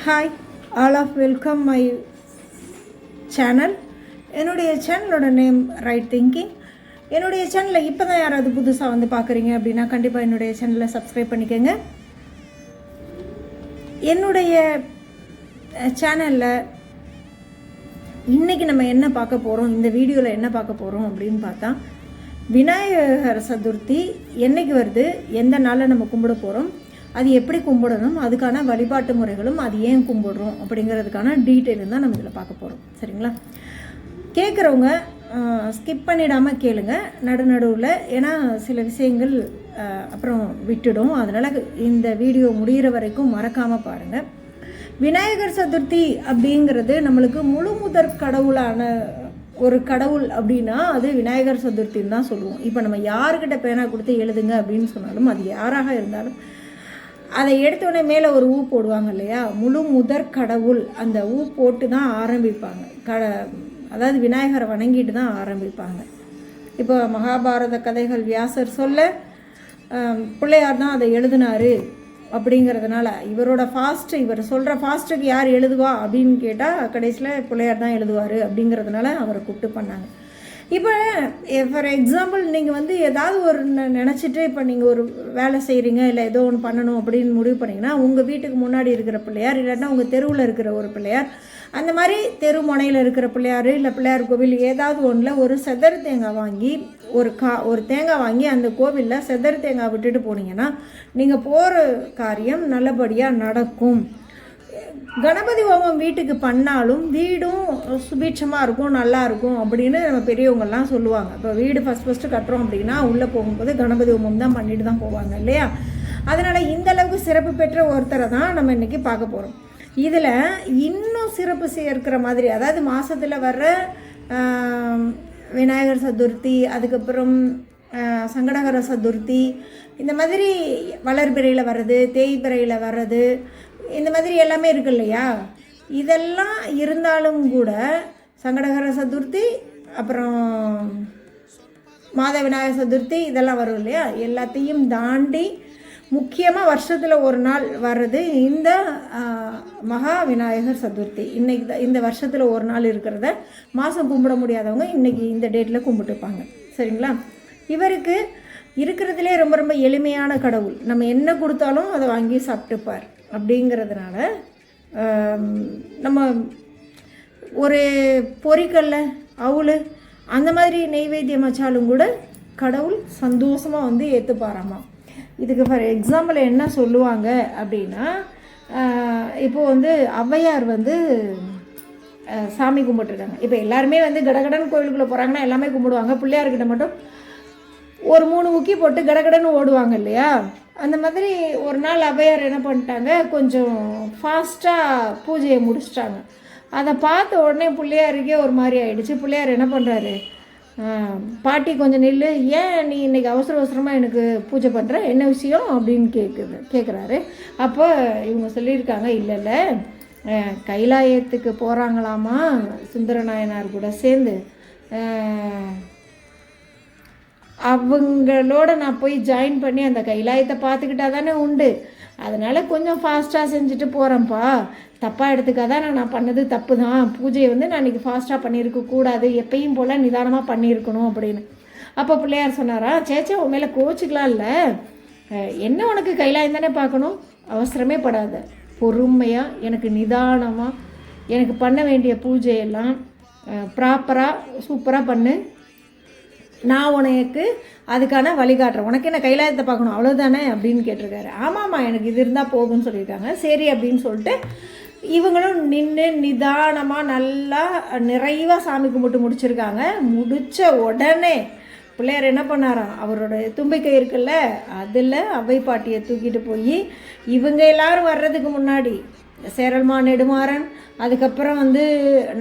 Hi all of welcome my channel என்னுடைய சேனலோட name right thinking என்னுடைய சேனலை இப்போ தான் யாராவது புதுசாக வந்து பார்க்குறீங்க அப்படின்னா கண்டிப்பாக என்னுடைய சேனலை சப்ஸ்கிரைப் பண்ணிக்கோங்க. என்னுடைய சேனலில் இன்றைக்கி நம்ம என்ன பார்க்க போகிறோம் இந்த வீடியோவில் என்ன பார்க்க போகிறோம் அப்படின்னு பார்த்தா விநாயகர் சதுர்த்தி என்னைக்கு வருது எந்த நாளில் நம்ம கும்பிட போகிறோம் அது எப்படி கும்பிடணும் அதுக்கான வழிபாட்டு முறைகளும் அது ஏன் கும்பிடுறோம் அப்படிங்கிறதுக்கான டீட்டெயிலும் தான் நம்ம இதில் பார்க்க போகிறோம் சரிங்களா? கேட்குறவங்க ஸ்கிப் பண்ணிடாமல் கேளுங்க. நடு நடுவில் ஏன்னா சில விஷயங்கள் அப்புறம் விட்டுடும். அதனால் இந்த வீடியோ முடிகிற வரைக்கும் மறக்காமல் பாருங்கள் விநாயகர் சதுர்த்தி அப்படிங்கிறது நம்மளுக்கு முழு முதற் கடவுளான ஒரு கடவுள் அப்படின்னா அது விநாயகர் சதுர்த்தின்னு தான் சொல்லுவோம். இப்போ நம்ம யாருக்கிட்ட பேனா கொடுத்து எழுதுங்க அப்படின்னு சொன்னாலும் அது யாராக இருந்தாலும் அதை எடுத்தோடனே மேலே ஒரு ஊ போடுவாங்க இல்லையா? முழு முதற் கடவுள் அந்த ஊ போட்டு தான் ஆரம்பிப்பாங்க. க அதாவது விநாயகரை வணங்கிட்டு தான் ஆரம்பிப்பாங்க. இப்போ மகாபாரத கதைகள் வியாசர் சொல்ல பிள்ளையார் தான் அதை எழுதினார் அப்படிங்கிறதுனால இவரோட ஃபாஸ்ட் இவர் சொல்கிற ஃபாஸ்ட்டுக்கு யார் எழுதுவா அப்படின்னு கேட்டால் கடைசியில் பிள்ளையார் தான் எழுதுவார் அப்படிங்கிறதுனால அவரை கூப்பிட்டு பண்ணாங்க. இப்போ ஃபார் எக்ஸாம்பிள் நீங்கள் வந்து ஏதாவது ஒரு நினச்சிட்டு இப்போ நீங்கள் ஒரு வேலை செய்கிறீங்க இல்லை ஏதோ ஒன்று பண்ணணும் அப்படின்னு முடிவு பண்ணிங்கன்னா உங்கள் வீட்டுக்கு முன்னாடி இருக்கிற பிள்ளையார் இல்லாட்டினா உங்கள் தெருவில் இருக்கிற ஒரு பிள்ளையார் அந்த மாதிரி தெரு முனையில் இருக்கிற பிள்ளையார் இல்லை பிள்ளையார் கோவில் ஏதாவது ஒன்றில் ஒரு செதர் தேங்காய் வாங்கி ஒரு கா ஒரு தேங்காய் வாங்கி அந்த கோவிலில் செதர் தேங்காய் விட்டுட்டு போனீங்கன்னா நீங்கள் போகிற காரியம் நல்லபடியாக நடக்கும். கணபதி ஹோமம் வீட்டுக்கு பண்ணாலும் வீடும் சுபீட்சமாக இருக்கும் நல்லா இருக்கும் அப்படின்னு நம்ம பெரியவங்கள்லாம் சொல்லுவாங்க. இப்போ வீடு ஃபஸ்ட் ஃபஸ்ட்டு கட்டுறோம் அப்படின்னா உள்ளே போகும்போது கணபதி ஹோமம் தான் பண்ணிட்டு தான் போவாங்க இல்லையா? அதனால் இந்த அளவுக்கு சிறப்பு பெற்ற ஒருத்தரை தான் நம்ம இன்றைக்கி பார்க்க போகிறோம் இதில் இன்னும் சிறப்பு சேர்க்கிற மாதிரி அதாவது மாதத்தில் வர்ற விநாயகர் சதுர்த்தி அதுக்கப்புறம் சங்கடகர சதுர்த்தி இந்த மாதிரி வளர்பிறையில் வர்றது தேய்பிறையில் வர்றது இந்த மாதிரி எல்லாமே இருக்கு இல்லையா? இதெல்லாம் இருந்தாலும் கூட சங்கடகர சதுர்த்தி அப்புறம் மாத விநாயகர் சதுர்த்தி இதெல்லாம் வரும் இல்லையா? எல்லாத்தையும் தாண்டி முக்கியமாக வருஷத்தில் ஒரு நாள் வர்றது இந்த மகா விநாயகர் சதுர்த்தி. இன்னைக்கு தான் இந்த வருஷத்தில் ஒரு நாள் இருக்கிறத மாதம் கும்பிட முடியாதவங்க இன்றைக்கி இந்த டேட்டில் கும்பிட்டுப்பாங்க சரிங்களா? இவருக்கு இருக்கிறதுலே ரொம்ப ரொம்ப எளிமையான கடவுள். நம்ம என்ன கொடுத்தாலும் அதை வாங்கி சாப்பிட்டுப்பார். அப்படிங்கிறதுனால நம்ம ஒரு பொறிக்கல்ல அவள் அந்த மாதிரி நெய்வேத்தியம் வச்சாலும் கூட கடவுள் சந்தோஷமாக வந்து ஏற்றுப்பாராமா இதுக்கு ஃபார் எக்ஸாம்பிள் என்ன சொல்லுவாங்க அப்படின்னா இப்போது இப்போ வந்து ஔவையார் வந்து சாமி கும்பிட்டுருக்காங்க. இப்போ எல்லாருமே வந்து கடகடன் கோயிலுக்குள்ளே போகிறாங்கன்னா எல்லாமே கும்பிடுவாங்க. பிள்ளையார்கிட்ட மட்டும் ஒரு மூணு முக்கி போட்டு கடகடன்னு ஓடுவாங்க இல்லையா? அந்த மாதிரி ஒரு நாள் அவையார் என்ன பண்ணிட்டாங்க கொஞ்சம் ஃபாஸ்ட்டாக பூஜையை முடிச்சிட்டாங்க. அதை பார்த்த உடனே பிள்ளையாருக்கே ஒரு மாதிரி ஆயிடுச்சு. பிள்ளையார் என்ன பண்ணுறாரு பாட்டி கொஞ்சம் நில்லு ஏன் நீ இன்றைக்கி அவசர அவசரமாக எனக்கு பூஜை பண்ணுற என்ன விஷயம் அப்படின்னு கேட்குது கேட்குறாரு அப்போ இவங்க சொல்லியிருக்காங்க இல்லை இல்லை. கைலாயத்துக்கு போகிறாங்களாமா சுந்தரநாயனார் கூட சேர்ந்து. அவங்களோட நான் போய் ஜாயின் பண்ணி அந்த கைலாயத்தை பார்த்துக்கிட்டா தானே உண்டு. அதனால் கொஞ்சம் ஃபாஸ்ட்டாக செஞ்சுட்டு போகிறேன்ப்பா தப்பாக எடுத்துக்காதான் நான் நான் பண்ணது தப்பு தான் பூஜையை வந்து நான் இன்றைக்கி ஃபாஸ்ட்டாக பண்ணியிருக்க கூடாது. எப்பயும் போல் நிதானமாக பண்ணியிருக்கணும் அப்படின்னு. அப்போ பிள்ளையார் சொன்னாரா சேச்சே உன் மேலே கோச்சிக்கலாம் இல்லை. என்ன உனக்கு கைலாயம் தானே பார்க்கணும்? அவசரமே படாத. பொறுமையாக எனக்கு நிதானமாக எனக்கு பண்ண வேண்டிய பூஜையெல்லாம் ப்ராப்பராக சூப்பராக பண்ணு. நான் உனக்கு அதுக்கான வழிகாட்டுறேன். உனக்கு என்ன கைலாயத்தை பார்க்கணும்? அவ்வளோதானே அப்படின்னு கேட்டிருக்காரு. ஆமாம்மா எனக்கு இது இருந்தால் போகும்னு சொல்லியிருக்காங்க. சரி அப்படின்னு சொல்லிட்டு இவங்களும் நின்று நிதானமாக நல்லா நிறைவாக சாமி கும்பிட்டு முடிச்சிருக்காங்க. முடித்த உடனே பிள்ளையார் என்ன பண்ணாராம்? அவரோட தும்பிக்கை இருக்குல்ல அதில் அவை பாட்டியை தூக்கிட்டு போய் இவங்க எல்லாரும் வர்றதுக்கு முன்னாடி சேரல்மா நெடுமாறன். அதுக்கப்புறம் வந்து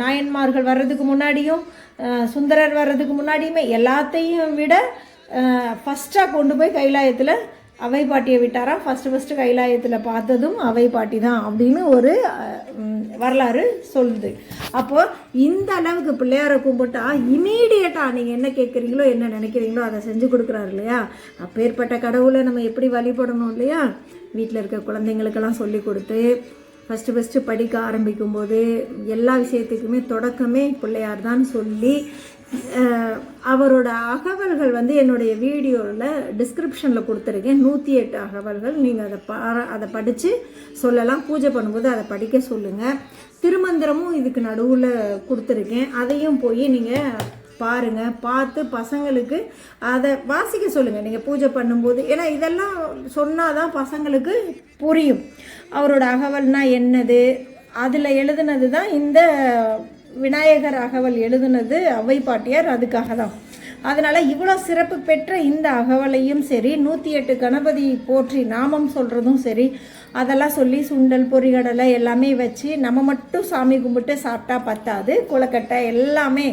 நாயன்மார்கள் வர்றதுக்கு முன்னாடியும் சுந்தரர் வர்றதுக்கு முன்னாடியுமே எல்லாத்தையும் விட ஃபஸ்ட்டாக கொண்டு போய் கைலாயத்தில் அவை பாட்டியை விட்டாராம். ஃபஸ்ட்டு ஃபஸ்ட்டு கைலாயத்தில் பார்த்ததும் அவை பாட்டி தான் அப்படின்னு ஒரு வரலாறு சொல்லுது. அப்போது இந்த அளவுக்கு பிள்ளையாரை கும்பிட்டா இமீடியட்டாக நீங்கள் என்ன கேட்குறீங்களோ என்ன நினைக்கிறீங்களோ அதை செஞ்சு கொடுக்குறாரு இல்லையா? அப்பேற்பட்ட கடவுளை நம்ம எப்படி வழிபடணும் இல்லையா? வீட்டில் இருக்க குழந்தைங்களுக்கெல்லாம் சொல்லி கொடுத்து ஃபஸ்ட்டு ஃபஸ்ட்டு படிக்க ஆரம்பிக்கும்போது எல்லா விஷயத்துக்குமே தொடக்கமே பிள்ளையார் தான் சொல்லி அவரோட அகவல்கள் வந்து என்னுடைய வீடியோவில் டிஸ்கிரிப்ஷனில் கொடுத்துருக்கேன். நூற்றி எட்டு அகவல்கள். நீங்கள் அதை பா அதை படித்து சொல்லலாம். பூஜை பண்ணும்போது அதை படிக்க சொல்லுங்கள் திருமந்திரமும் இதுக்கு நடுவில் கொடுத்துருக்கேன். அதையும் போய் நீங்கள் பாருங்கள் பார்த்து பசங்களுக்கு அதை வாசிக்க சொல்லுங்கள் நீங்கள் பூஜை பண்ணும்போது. ஏன்னா இதெல்லாம் சொன்னால் தான் பசங்களுக்கு புரியும். அவரோட அகவல்னா என்னது? அதில் எழுதுனது தான் இந்த விநாயகர் அகவல் எழுதுனது அவை பாட்டியார் அதுக்காக தான் அதனால் இவ்வளோ சிறப்பு பெற்ற இந்த அகவலையும் சரி நூற்றி எட்டு கணபதி போற்றி நாமம் சொல்கிறதும் சரி அதெல்லாம் சொல்லி சுண்டல் பொறிகடலை எல்லாமே வச்சு நம்ம மட்டும் சாமி கும்பிட்டு சாப்பிட்டா பத்தாது கொலக்கட்டை எல்லாமே.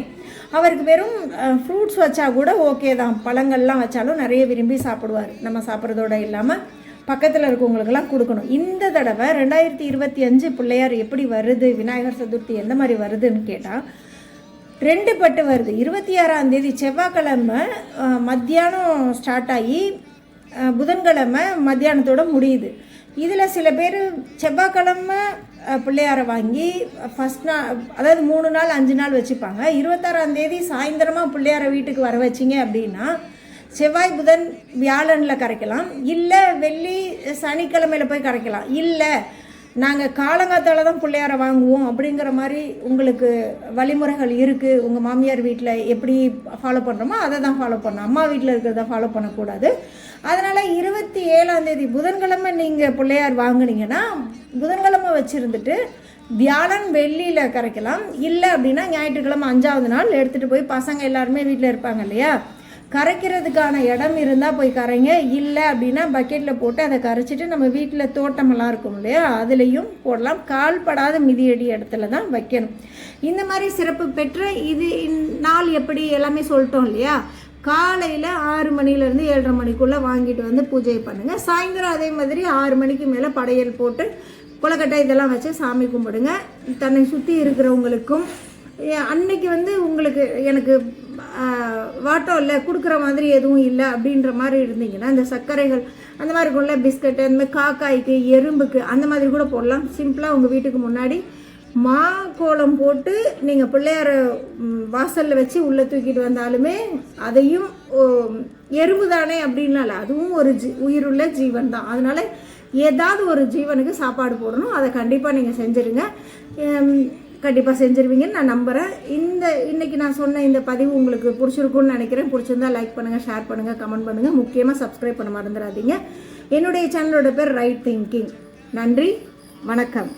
அவருக்கு வெறும் ஃப்ரூட்ஸ் வச்சா கூட ஓகே தான். பழங்கள்லாம் வச்சாலும் நிறைய விரும்பி சாப்பிடுவார். நம்ம சாப்பிட்றதோட இல்லாமல் பக்கத்தில் இருக்கவங்களுக்கெல்லாம் கொடுக்கணும். இந்த தடவை ரெண்டாயிரத்தி இருபத்தி அஞ்சு பிள்ளையார் எப்படி வருது விநாயகர் சதுர்த்தி எந்த மாதிரி வருதுன்னு கேட்டால் ரெண்டு பட்டு வருது. இருபத்தி ஆறாம் தேதி செவ்வாய்க்கிழமை மத்தியானம் ஸ்டார்ட் ஆகி புதன்கிழமை மத்தியானத்தோட முடியுது. இதில் சில பேர் செவ்வாய்க்கிழமை பிள்ளையாரை வாங்கி ஃபஸ்ட் நாள் அதாவது மூணு நாள் அஞ்சு நாள் வச்சுப்பாங்க. இருபத்தாறாம் தேதி சாயந்தரமாக பிள்ளையாரை வீட்டுக்கு வர வச்சிங்க அப்படின்னா செவ்வாய் புதன் வியாழனில் கரைக்கலாம். இல்லை வெள்ளி சனிக்கிழமையில் போய் கரைக்கலாம். இல்லை நாங்கள் காலங்காத்தால் தான் பிள்ளையார வாங்குவோம் அப்படிங்கிற மாதிரி உங்களுக்கு வழிமுறைகள் இருக்குது உங்கள் மாமியார் வீட்டில் எப்படி ஃபாலோ பண்ணுறோமோ அதை தான் ஃபாலோ பண்ணணும் அம்மா வீட்டில் இருக்கிறத ஃபாலோ பண்ணக்கூடாது. அதனால் இருபத்தி ஏழாந்தேதி புதன்கிழமை நீங்கள் பிள்ளையார் வாங்குனீங்கன்னா புதன்கிழமை வச்சுருந்துட்டு வியாழன் வெள்ளியில் கரைக்கலாம். இல்லை அப்படின்னா ஞாயிற்றுக்கிழமை அஞ்சாவது நாள் எடுத்துகிட்டு போய் பசங்க எல்லாருமே வீட்டில் இருப்பாங்க இல்லையா? கரைக்கிறதுக்கான இடம் இருந்தால் போய் கரைங்க. இல்லை அப்படின்னா பக்கெட்டில் போட்டு அதை கரைச்சிட்டு நம்ம வீட்டில் தோட்டமெல்லாம் இருக்கும் இல்லையா? அதுலேயும் போடலாம். கால்படாத மிதியடி இடத்துல தான் வைக்கணும். இந்த மாதிரி சிறப்பு பெற்ற இது நாள் எப்படி எல்லாமே சொல்லிட்டோம் இல்லையா? காலையில் ஆறு மணிலேருந்து ஏழரை மணிக்குள்ளே வாங்கிட்டு வந்து பூஜை பண்ணுங்கள் சாயந்தரம் அதே மாதிரி ஆறு மணிக்கு மேலே படையல் போட்டு கொலக்கட்டை இதெல்லாம் வச்சு சாமி கும்பிடுங்க. தன்னை சுற்றி இருக்கிறவங்களுக்கும் அன்னைக்கு வந்து உங்களுக்கு எனக்கு வாட்டோ இல்லை கொடுக்குற மாதிரி எதுவும் இல்லை அப்படின்ற மாதிரி இருந்தீங்கன்னா இந்த சர்க்கரைகள் அந்த மாதிரி இருக்கும்ல பிஸ்கட்டு அந்த மாதிரி காக்காய்க்கு எறும்புக்கு அந்த மாதிரி கூட போடலாம். சிம்பிளாக உங்கள் வீட்டுக்கு முன்னாடி மா கோலம் போட்டு நீங்கள் பிள்ளையார வாசலில் வச்சு உள்ளே தூக்கிட்டு வந்தாலுமே அதையும் ஓ, எறும்பு தானே அப்படின்னால அதுவும் ஒரு ஜி உயிருள்ள ஜீவன் தான். அதனால் ஏதாவது ஒரு ஜீவனுக்கு சாப்பாடு போடணும். அதை கண்டிப்பாக நீங்கள் செஞ்சுருங்க. கண்டிப்பாக செஞ்சுருவீங்கன்னு நான் நம்புகிறேன் இந்த இன்றைக்கி நான் சொன்ன இந்த பதிவு உங்களுக்கு பிடிச்சிருக்கும்னு நினைக்கிறேன். பிடிச்சிருந்தா லைக் பண்ணுங்கள் ஷேர் பண்ணுங்கள் கமெண்ட் பண்ணுங்கள் முக்கியமாக சப்ஸ்கிரைப் பண்ண மறந்துடாதீங்க. என்னுடைய சேனலோட பேர் ரைட் திங்கிங் நன்றி வணக்கம்.